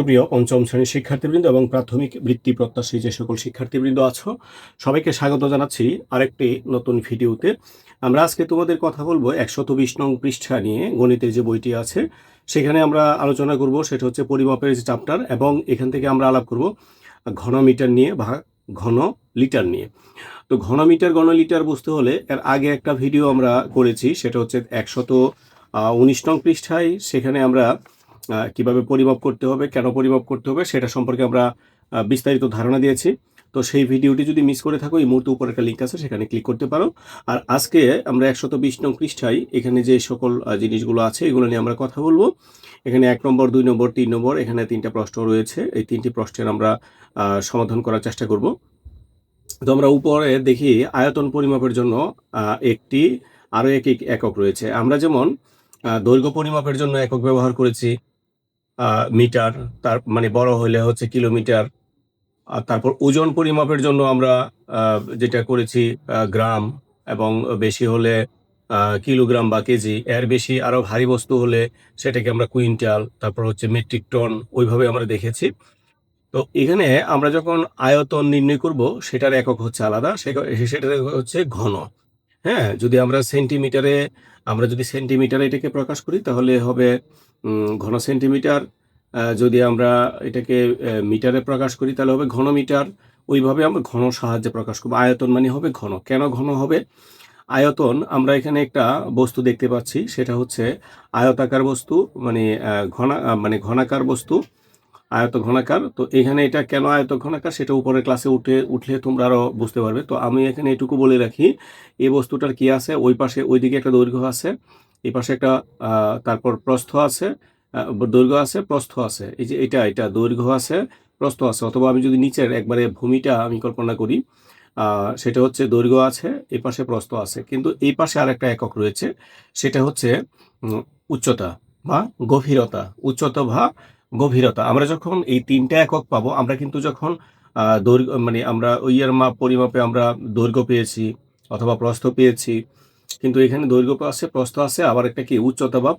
সুপ্রিয় পঞ্চম শ্রেণির শিক্ষার্থীবৃন্দ এবং প্রাথমিক বৃত্তি প্রত্যাশী যে সকল শিক্ষার্থীবৃন্দ আছো, সবাইকে স্বাগত জানাচ্ছি আরেকটি নতুন ভিডিওতে। আমরা আজকে তোমাদের কথা বলব একশত বিশ নং পৃষ্ঠা নিয়ে, গণিতের যে বইটি আছে। সেখানে আমরা আলোচনা করব, সেটা হচ্ছে পরিমাপের যে চ্যাপ্টার এবং এখান থেকে আমরা আলাপ করব ঘনমিটার নিয়ে বা ঘন লিটার নিয়ে। তো ঘনমিটার ঘনলিটার বুঝতে হলে এর আগে একটা ভিডিও আমরা করেছি, সেটা হচ্ছে একশত উনিশ নং পৃষ্ঠায়। সেখানে আমরা কীভাবে পরিমাপ করতে হবে, কেন পরিমাপ করতে হবে, সেটা সম্পর্কে আমরা বিস্তারিত ধারণা দিয়েছি। তো সেই ভিডিওটি যদি মিস করে থাকো, এই মুহূর্তে উপরে একটা লিঙ্ক আছে, সেখানে ক্লিক করতে পারো। আর আজকে আমরা একশত বিশ নং পৃষ্ঠায় এখানে যে সকল জিনিসগুলো আছে, এগুলো নিয়ে আমরা কথা বলব। এখানে এক নম্বর, দুই নম্বর, তিন নম্বর, এখানে তিনটা প্রশ্ন রয়েছে। এই তিনটি প্রশ্নের আমরা সমাধান করার চেষ্টা করব। তো আমরা উপরে দেখি, আয়তন পরিমাপের জন্য একটি, আরও এক এক, একক রয়েছে। আমরা যেমন দৈর্ঘ্য পরিমাপের জন্য একক ব্যবহার করেছি মিটার, তার মানে বড় হলে হচ্ছে কিলোমিটার, আর তারপর ওজন পরিমাপের জন্য আমরা যেটা করেছি গ্রাম এবং বেশি হলে কিলোগ্রাম বা কেজি। এর বেশি আরও ভারী বস্তু হলে সেটাকে আমরা কুইন্টাল, তারপর হচ্ছে মেট্রিক টন ওইভাবে আমরা দেখেছি। তো এখানে আমরা যখন আয়তন নির্ণয় করব, সেটার একক হচ্ছে আলাদা সেটার হচ্ছে ঘন। হ্যাঁ যদি আমরা সেন্টিমিটারে আমরা যদি সেন্টিমিটারে এটাকে প্রকাশ করি, তাহলে হবে ঘন সেন্টিমিটার যদি আমরা এটাকে মিটারে প্রকাশ করি, তাহলে হবে ঘনমিটার ওইভাবে আমরা ঘন সাহায্যে প্রকাশ করব। আয়তন মানে হবে ঘন। কেন ঘন হবে? আয়তন, আমরা এখানে একটা বস্তু দেখতে পাচ্ছি, সেটা হচ্ছে আয়তাকার বস্তু মানে ঘনা মানে ঘনাকার বস্তু। আয়ত ঘনাকার তো এখানে এটা কেন আয়ত ঘনাকার সেটা উপরের ক্লাসে উঠে, উঠলে তোমরা আরও বুঝতে পারবে। তো আমি এখানে এটুকু বলে রাখি, এই বস্তুটার কি আছে? ওই পাশে ওইদিকে একটা দৈর্ঘ্য আছে, এই পাশে একটা তারপর প্রস্থ আছে দৈর্ঘ্য আছে, প্রস্থ আছে। এই যে এটা এটা দৈর্ঘ্য আছে, প্রস্থ আছে। অথবা আমি যদি নিচের একবারে ভূমিটা আমি কল্পনা করি সেটা হচ্ছে দৈর্ঘ্য আছে এই পাশে প্রস্থ আছে। কিন্তু এই পাশে আর একটা একক রয়েছে, সেটা হচ্ছে উচ্চতা বা গভীরতা। উচ্চতা বা গভীরতা। আমরা যখন এই তিনটা একক পাবো, আমরা কিন্তু যখন দৈর্ঘ্য মানে আমরা ওই মাপ পরিমাপে আমরা দৈর্ঘ্য পেয়েছি অথবা প্রস্থ পেয়েছি, কিন্তু এখানে দৈর্ঘ্য আছে, প্রস্থ আছে, আবার একটা কি, উচ্চতা বা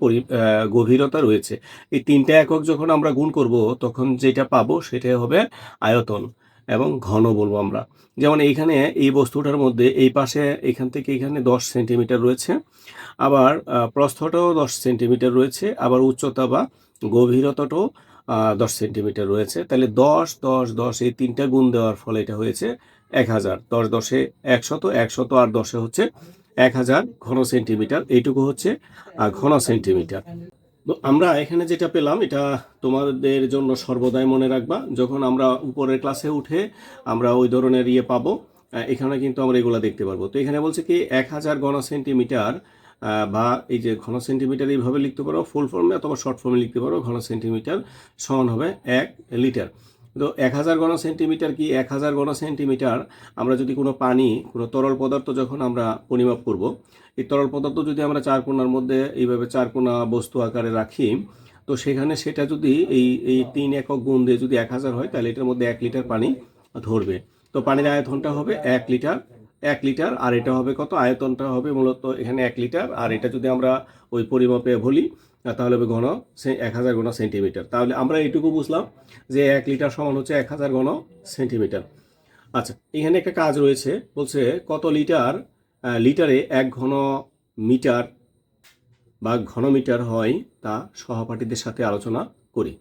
গভীরতা রয়েছে। এই তিনটা একক যখন আমরা গুণ করব, তখন যেটা পাবো সেটা হবে আয়তন এবং ঘন বলব আমরা। যেমন এইখানে এই বস্তুটার মধ্যে এই পাশে এখান থেকে এখানে দশ সেন্টিমিটার রয়েছে, আবার প্রস্থটাও দশ সেন্টিমিটার রয়েছে, আবার উচ্চতা বা গভীরতাটাও দশ সেন্টিমিটার রয়েছে। তাহলে দশ দশ দশ এই তিনটা গুণ দেওয়ার ফলে এটা হয়েছে এক হাজার। দশ দশে একশত একশত আর দশে হচ্ছে এক হাজার ঘন সেন্টিমিটার। এইটুকু হচ্ছে ঘন সেন্টিমিটার। তো আমরা এখানে যেটা পেলাম, এটা তোমাদের জন্য সর্বদাই মনে রাখবা, যখন আমরা উপরের ক্লাসে উঠে আমরা ওই ধরনের ইয়ে পাবো এখানে কিন্তু আমরা এগুলা দেখতে পারব। তো এখানে বলছে কি, এক হাজার ঘন সেন্টিমিটার বা এই যে ঘন সেন্টিমিটার এইভাবে লিখতে পারো ফুল ফর্মে অথবা শর্ট ফর্মে লিখতে পারো, ঘন সেন্টিমিটার সমান হবে এক লিটার তো এক হাজার ঘন সেন্টিমিটার কি এক হাজার ঘন সেন্টিমিটার আমরা যদি কোনো পানি, কোনো তরল পদার্থ যখন আমরা পরিমাপ করব, এই তরল পদার্থ যদি আমরা চার কোণার মধ্যে এইভাবে চার কোণা বস্তু আকারে রাখি, তো সেখানে সেটা যদি এই এই তিন একক গুণ দিয়ে যদি এক হাজার হয়, তাহলে এটার মধ্যে এক লিটার পানি ধরবে। তো পানির আয়তনটা হবে এক লিটার এক লিটার, আর এটা হবে কত? আয়তনটা হবে মূলত এখানে এক লিটার, আর এটা যদি আমরা ওই পরিমাপে বলি তাহলে হবে ঘন এক হাজার ঘন সেন্টিমিটার। তাহলে আমরা এইটুকু বুঝলাম যে এক লিটার সমান হচ্ছে এক হাজার ঘন সেন্টিমিটার। আচ্ছা এখানে একটা কাজ রয়েছে, বলছে কত লিটার লিটারে এক ঘন মিটার বা ঘনমিটার হয় তা সহপাঠীদের সাথে আলোচনা করি।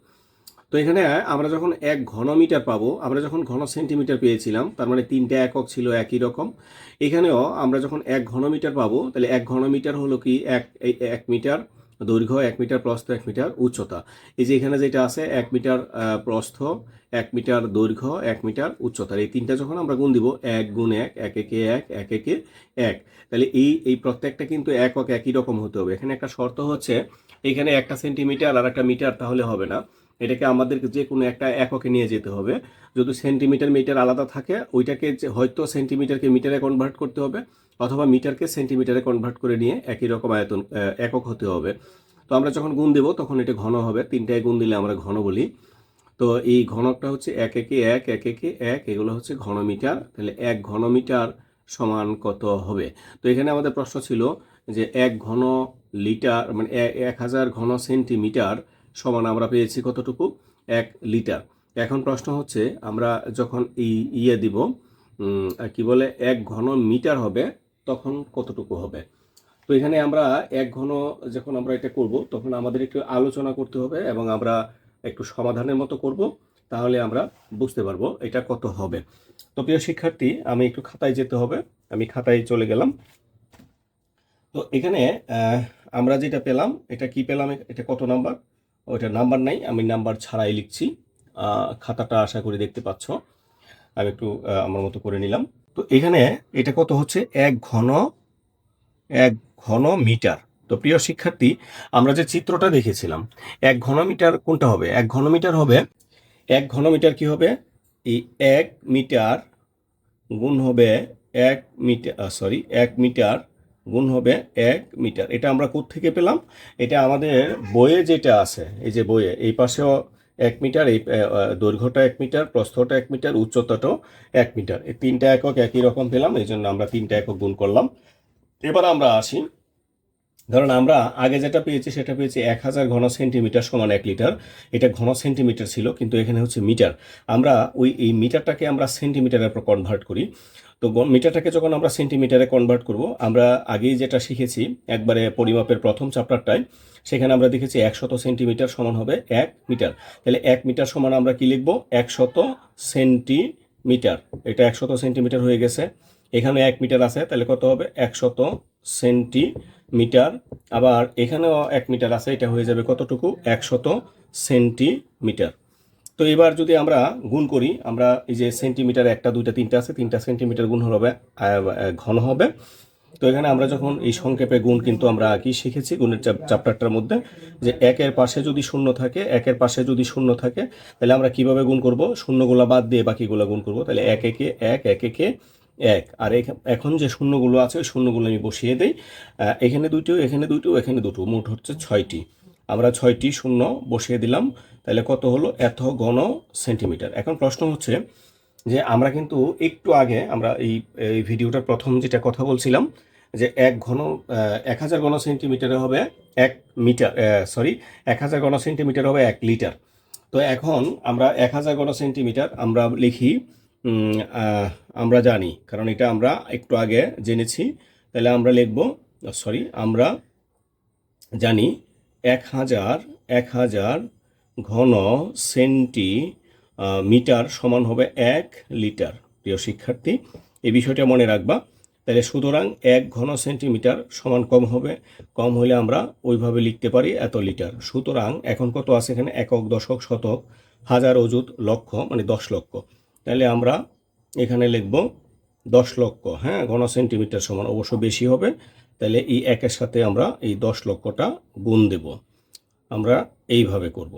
তো এখানে আমরা যখন এক ঘনমিটার পাবো, আমরা যখন ঘন সেন্টিমিটার পেয়েছিলাম, তার মানে তিনটে একক ছিল একই রকম, এখানেও আমরা যখন এক ঘনমিটার পাবো, তাহলে এক ঘনমিটার হলো কি এক এক মিটার দৈর্ঘ্য, এক মিটার প্রস্থ, এক মিটার উচ্চতা। এই যে এখানে যেটা আছে, এক মিটার প্রস্থ, এক মিটার দৈর্ঘ্য, এক মিটার উচ্চতা। এই তিনটা যখন আমরা গুণ দিব, এক গুণ এক এক একে এক এক একে এক, তাহলে এই এই প্রত্যেকটা কিন্তু একক একই রকম হতে হবে। এখানে একটা শর্ত হচ্ছে, এখানে একটা সেন্টিমিটার আর একটা মিটার তাহলে হবে না। এটাকে আমাদেরকে যে কোনো একটা এককে নিয়ে যেতে হবে। যদি সেন্টিমিটার মিটার আলাদা থাকে, ওইটাকে হয়তো সেন্টিমিটারকে মিটারে কনভার্ট করতে হবে অথবা মিটারকে সেন্টিমিটারে কনভার্ট করে নিয়ে একই রকম আয়তন একক হতে হবে। তো আমরা যখন গুণ দেব, তখন এটা ঘন হবে। তিনটায় গুণ দিলে আমরা ঘন বলি। তো এই ঘনকটা হচ্ছে এক একে এক এক একে এক, এগুলো হচ্ছে ঘনমিটার। তাহলে এক ঘনমিটার সমান কত হবে? তো এখানে আমাদের প্রশ্ন ছিল যে এক ঘন লিটার মানে এক হাজার ঘন সেন্টিমিটার সমান আমরা পেয়েছি কতটুকু? এক লিটার। এখন প্রশ্ন হচ্ছে, আমরা যখন এই ইয়ে দিব কি বলে, এক ঘন মিটার হবে, তখন কতটুকু হবে? তো এখানে আমরা এক ঘন যখন আমরা এটা করব, তখন আমাদের একটু আলোচনা করতে হবে এবং আমরা একটু সমাধানের মতো করব, তাহলে আমরা বুঝতে পারব এটা কত হবে। তো প্রিয় শিক্ষার্থী, আমি একটু খাতায় যেতে হবে, আমি খাতায় চলে গেলাম। তো এখানে আমরা যেটা পেলাম, এটা কি পেলাম, এটা কত নাম্বার? ওইটা নাম্বার নাই, আমি নাম্বার ছাড়াই লিখছি। খাতাটা আশা করি দেখতে পাচ্ছ। আমি একটু আমার মতো করে নিলাম। তো এখানে এটা কত হচ্ছে? এক ঘন এক ঘন মিটার। তো প্রিয় শিক্ষার্থী, আমরা যে চিত্রটা দেখেছিলাম, এক ঘনমিটার কোনটা হবে? এক ঘনমিটার হবে, এক ঘনমিটার কি হবে? এই এক মিটার গুণ হবে এক মিটার সরি এক মিটার গুণ হবে এক মিটার। এটা আমরা থেকে পেলাম? এটা আমাদের বইয়ে যেটা আছে, এই যে বইয়ে, এই পাশেও এক মিটার, এই দৈর্ঘ্যটা এক মিটার, প্রস্থটা এক মিটার, উচ্চতাটাও এক মিটার। এই তিনটা একক একই রকম পেলাম, এই জন্য আমরা তিনটা একক গুণ করলাম। এবার আমরা আসি। ধরুন আমরা আগে যেটা পেয়েছি, সেটা পেয়েছি এক হাজার ঘন সেন্টিমিটার সমান এক লিটার। এটা ঘন সেন্টিমিটার ছিল, কিন্তু এখানে হচ্ছে মিটার। আমরা ওই, এই মিটারটাকে আমরা সেন্টিমিটারের উপর কনভার্ট করি। তো মিটারটাকে যখন আমরা সেন্টিমিটারে কনভার্ট করব, আমরা আগেই যেটা শিখেছি, একবারে পরিমাপের প্রথম চ্যাপ্টারটায় সেখানে আমরা দেখেছি একশত সেন্টিমিটার সমান হবে এক মিটার। তাহলে এক মিটার সমান আমরা কি লিখব? একশত সেন্টিমিটার। এটা একশত সেন্টিমিটার হয়ে গেছে। এখানে এক মিটার আছে, তাহলে কত হবে? একশত সেন্টিমিটার। আবার এখানেও এক মিটার আছে, এটা হয়ে যাবে কতটুকু? একশত সেন্টিমিটার। তো এবার যদি আমরা গুণ করি, আমরা এই যে সেন্টিমিটার একটা, দুইটা, তিনটা আছে, তিনটা সেন্টিমিটার গুণ হবে ঘন হবে। তো এখানে আমরা যখন এই সংক্ষেপে গুণ কিন্তু আমরা কি শিখেছি, গুণের চ্যাপ্টারটার মধ্যে, যে একের পাশে যদি শূন্য থাকে, একের পাশে যদি শূন্য থাকে, তাহলে আমরা কীভাবে গুণ করব? শূন্যগুলো বাদ দিয়ে বাকিগুলো গুণ করব। তাহলে এক, একে, এক এক, একে, এক। আর এখ- এখন যে শূন্যগুলো আছে, ওই শূন্যগুলো আমি বসিয়ে দিই। এখানে দুটো এখানে দুটো এখানে দুটো। মোট হচ্ছে ছয়টি। আমরা ছয়টি শূন্য বসিয়ে দিলাম। তাহলে কত হলো? এত ঘন সেন্টিমিটার। এখন প্রশ্ন হচ্ছে যে আমরা কিন্তু একটু আগে আমরা এই এই ভিডিওটার প্রথম যেটা কথা বলছিলাম যে এক ঘন এক হাজার ঘন সেন্টিমিটারে হবে এক মিটার সরি এক হাজার ঘন সেন্টিমিটার হবে এক লিটার। তো এখন আমরা এক হাজার ঘন সেন্টিমিটার আমরা লিখি আমরা জানি, কারণ এটা আমরা একটু আগে জেনেছি। তাহলে আমরা লিখব সরি আমরা জানি এক হাজার এক হাজার ঘন সেন্টি মিটার সমান হবে এক লিটার। প্রিয় শিক্ষার্থী, এই বিষয়টা মনে রাখবা। তাহলে সুতরাং এক ঘন সেন্টিমিটার সমান কম হবে, কম হলে আমরা ওইভাবে লিখতে পারি এত লিটার। সুতরাং এখন কত আছে এখানে? একক, দশক, শতক, হাজার অযুত লক্ষ মানে দশ লক্ষ। তাহলে আমরা এখানে লিখব দশ লক্ষ হ্যাঁ? ঘন সেন্টিমিটার সমান, অবশ্য বেশি হবে। তাহলে এই একের সাথে আমরা এই দশ লক্ষটা গুণ দেব। আমরা এইভাবে করব।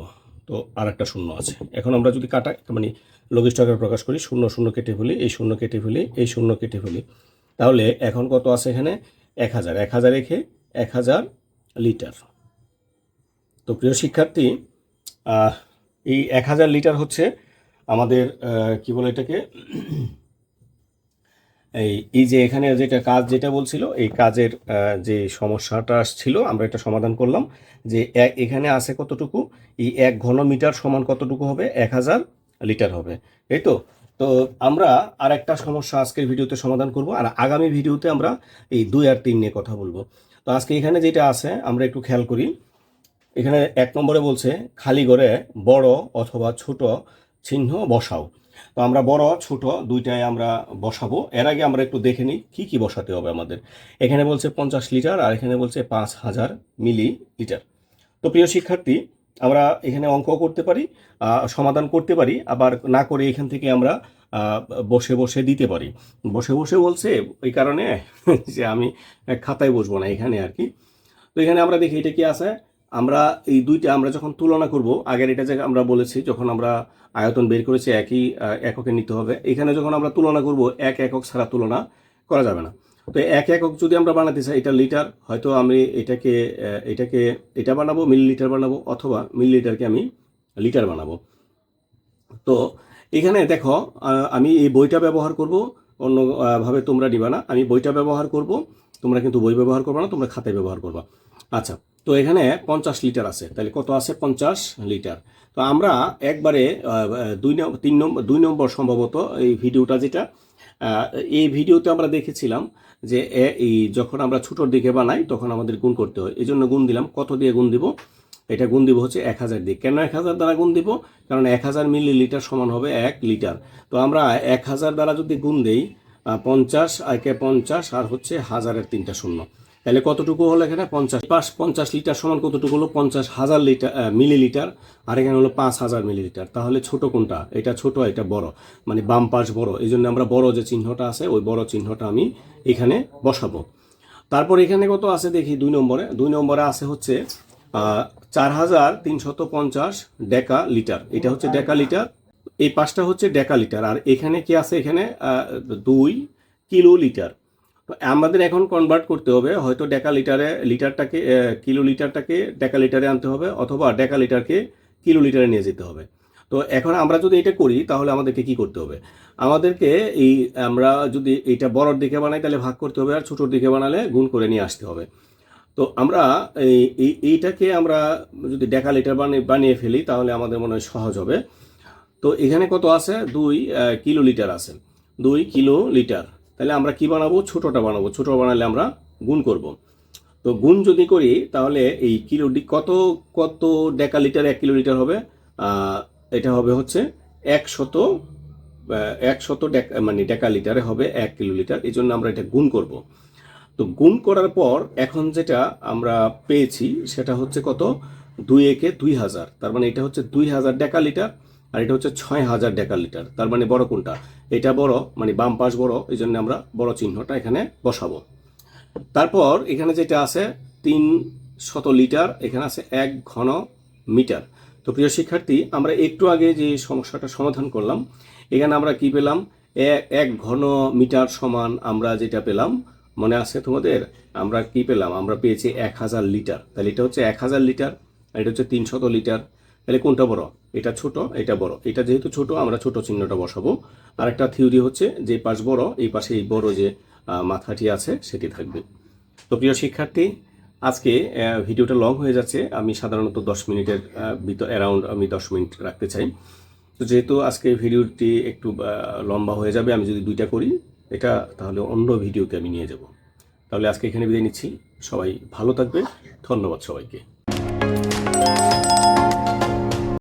তো আর একটা শূন্য আছে। এখন আমরা যদি কাটা মানে লঘিষ্ঠ প্রকাশ করি, শূন্য শূন্য কেটে ফেলি, এই শূন্য কেটে ফেলি, এই শূন্য কেটে ফেলি, তাহলে এখন কত আছে এখানে? এক হাজার। এক হাজার রেখে এক হাজার লিটার। তো প্রিয় শিক্ষার্থী এই এক হাজার লিটার হচ্ছে আমাদের কি বলে এটাকে? এই এই যে এখানে যেটা কাজ যেটা বলছিল, এই কাজের যে সমস্যাটা ছিল আমরা এটা সমাধান করলাম যে এখানে আছে কতটুকু? এই এক ঘন মিটার সমান কতটুকু হবে? এক হাজার লিটার হবে। এই তো? তো আমরা আর একটা সমস্যা আজকের ভিডিওতে সমাধান করব, আর আগামী ভিডিওতে আমরা এই দুই আর তিন নিয়ে কথা বলব। তো আজকে এখানে যেটা আছে, আমরা একটু খেয়াল করি। এখানে এক নম্বরে বলছে, খালি ঘরে বড় অথবা ছোট চিহ্ন বসাও। তো আমরা বড়, ছোট, দুইটাই আমরা বসাবো। এর আগে আমরা একটু দেখে নিই, কী কী বসাতে হবে আমাদের। এখানে বলছে পঞ্চাশ লিটার আর এখানে বলছে পাঁচ হাজার মিলি লিটার। তো প্রিয় শিক্ষার্থী, আমরা এখানে অঙ্ক করতে পারি সমাধান করতে পারি, আবার না করে এখান থেকে আমরা বসে বসে দিতে পারি। বসে বসে বলছে, ওই কারণে যে আমি খাতায় বসবো না, এখানে আর কি। তো এখানে আমরা দেখি এটা কি আছে। আমরা এই দুইটা আমরা যখন তুলনা করব, আগের এটা যে আমরা বলেছি, যখন আমরা আয়তন বের করেছি একই এককে নিতে হবে। এখানে যখন আমরা তুলনা করব এক একক ছাড়া তুলনা করা যাবে না। তো এক একক যদি আমরা বানাতে চাই এটা লিটার হয়তো আমি এটাকে এটাকে এটা বানাবো মিলিলিটার বানাবো অথবা মিলিলিটারকে আমি লিটার বানাবো। তো এখানে দেখো আমি এই বইটা ব্যবহার করব অন্য আহ, ভাবে তোমরা নিবা না। আমি বইটা ব্যবহার করব তোমরা কিন্তু বই ব্যবহার করবে না তোমরা খাতায় ব্যবহার করবা। আচ্ছা তো এখানে পঞ্চাশ লিটার আছে। তাহলে কত আছে? পঞ্চাশ লিটার। তো আমরা একবারে দুই তিন নম্বর দুই নম্বর সম্ভবত এই ভিডিওটা যেটা এই ভিডিওতে আমরা দেখেছিলাম যে এই যখন আমরা ছোটোর দিকে বানাই, তখন আমাদের গুণ করতে হয়। এই জন্য গুণ দিলাম। কত দিয়ে গুণ দিব? এটা গুণ দিব হচ্ছে এক হাজার দিয়ে। কেন এক হাজার দ্বারা গুণ দিব? কারণ এক হাজার মিলি লিটার সমান হবে এক লিটার। তো আমরা এক হাজার দ্বারা যদি গুণ দেই পঞ্চাশ একে পঞ্চাশ আর হচ্ছে হাজারের তিনটা শূন্য। তাহলে কতটুকু হলো এখানে? পঞ্চাশ। পাঁচ, পঞ্চাশ লিটার সমান কতটুকু হলো? পঞ্চাশ হাজার লিটার মিলিলিটার। আর এখানে হলো পাঁচ হাজার মিলিলিটার। তাহলে ছোট কোনটা? এটা ছোট, এটা বড়। মানে বাম পাশ বড়। এই জন্য আমরা বড় যে চিহ্নটা আছে, ওই বড় চিহ্নটা আমি এখানে বসাবো। তারপর এখানে কত আছে দেখি দুই নম্বরে? দুই নম্বরে আছে হচ্ছে চার হাজার তিনশত পঞ্চাশ ডেকা লিটার এটা হচ্ছে ডেকা লিটার এই পাঁচটা হচ্ছে ডেকা লিটার আর এখানে কি আছে? এখানে দুই কিলো লিটার তো আমাদের এখন কনভার্ট করতে হবে, হয়তো ডেকা লিটারে লিটারটাকে কিলো লিটারটাকে ডেকা লিটারে আনতে হবে অথবা ডেকা লিটারকে কিলো লিটারে নিয়ে যেতে হবে। তো এখন আমরা যদি এটা করি, তাহলে আমাদেরকে কি করতে হবে? আমাদেরকে এই, আমরা যদি এটা বড়র দিকে বানাই, তাহলে ভাগ করতে হবে আর ছোটোর দিকে বানালে গুণ করে নিয়ে আসতে হবে। তো আমরা এই, এই- এইটাকে আমরা যদি ডেকা লিটার বানিয়ে বানিয়ে ফেলি, তাহলে আমাদের মনে হয় সহজ হবে। তো এখানে কত আছে? দুই কিলো লিটার আছে। দুই কিলো লিটার। তাহলে আমরা কি বানাবো? ছোটোটা বানাবো। ছোটো বানালে আমরা গুণ করব। তো গুণ যদি করি, তাহলে এই কিলো কত কত ডেকা লিটার এক কিলো লিটার হবে? এটা হবে হচ্ছে একশত একশত ডেকা মানে ডেকা লিটারে হবে এক কিলো লিটার। এই জন্য আমরা এটা গুণ করব। তো গুণ করার পর এখন যেটা আমরা পেয়েছি, সেটা হচ্ছে কত? দুই একে দুই হাজার। তার মানে এটা হচ্ছে দুই হাজার ডেকা লিটার আর এটা হচ্ছে ছয় হাজার ডেকা লিটার তার মানে বড় কোনটা? এটা বড় মানে বাম পাশ বড় এই জন্য আমরা বড় চিহ্নটা এখানে বসাবো। তারপর এখানে যেটা আছে, তিন শত লিটার, এখানে আছে এক ঘন মিটার। তো প্রিয় শিক্ষার্থী, আমরা একটু আগে যে সমস্যাটা সমাধান করলাম, এখানে আমরা কি পেলাম? এক ঘন মিটার সমান আমরা যেটা পেলাম, মনে আছে তোমাদের? আমরা কি পেলাম? আমরা পেয়েছি এক হাজার লিটার। তাহলে এটা হচ্ছে এক হাজার লিটার, আর এটা হচ্ছে তিনশত লিটার। তাহলে কোনটা বড়? এটা ছোট, এটা বড়। এটা যেহেতু ছোট, আমরা ছোট চিহ্নটা বসাবো। আর একটা থিওরি হচ্ছে যে পাশ বড়, এই পাশে এই বড় যে মাথাটি আছে, সেটি থাকবে। তো প্রিয় শিক্ষার্থী, আজকে ভিডিওটা লং হয়ে যাচ্ছে। আমি সাধারণত দশ মিনিটের ভিতর অ্যারাউন্ড আমি দশ মিনিট রাখতে চাই। তো যেহেতু আজকে ভিডিওটি একটু লম্বা হয়ে যাবে, আমি যদি দুইটা করি, এটা তাহলে অন্য ভিডিওতে আমি নিয়ে যাব। তাহলে আজকে এখানে বিদায় নিচ্ছি। সবাই ভালো থাকবে ধন্যবাদ সবাইকে।